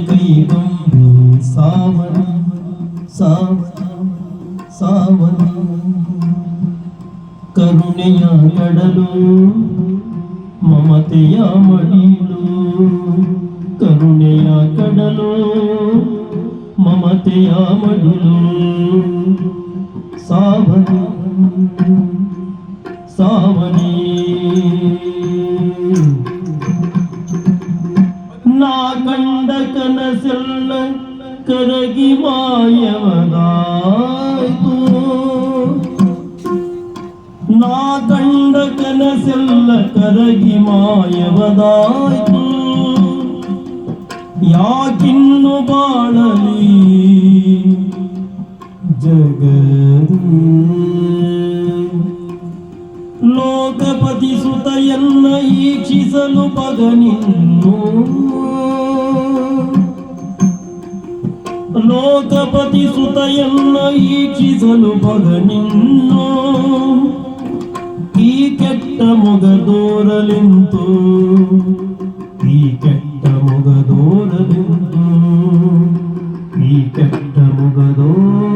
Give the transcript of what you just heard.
ಕೈಗೊಂಡು ಸಾವನ ಸಾವನ ಸಾವನ ಕರುಣೆಯ ಕಡಲು ಮಮತೆಯ ಮಡಿಲು ಕರುಣೆಯ ಕಡಲು ಮಮತೆಯ ಮಡಿಲು ಸಾವನಿ ಸಾವನಿ ನಾ ಕಂಡ ಕನಸೆಲ್ಲ ಕರಗಿ ಮಾಯವದಾಯ್ತು ನಾ ಕಂಡ ಕನಸೆಲ್ಲ ಕರಗಿ ಮಾಯವದಾಯ್ತು ಯಾಕಿನ್ನು ಬಾಳಲಿ ಜಗ ಲೋಕಪತಿ ಸುತಯನ್ನ ಈಕ್ಷಿಸಲು ಪಗನಿನ್ನು ಲೋಕಪತಿ ಸುತಯನ್ನ ಈಕ್ಷಿಸಲು ಪಗನಿನ್ನು ಈ ಕೆಟ್ಟ ಮೊಗದೋರಲೆಂತು ಈ ಕೆಟ್ಟ ಮೊಗದೋರಲೆಂತು ಈ ಕೆಟ್ಟ ಮೊಗದೋರ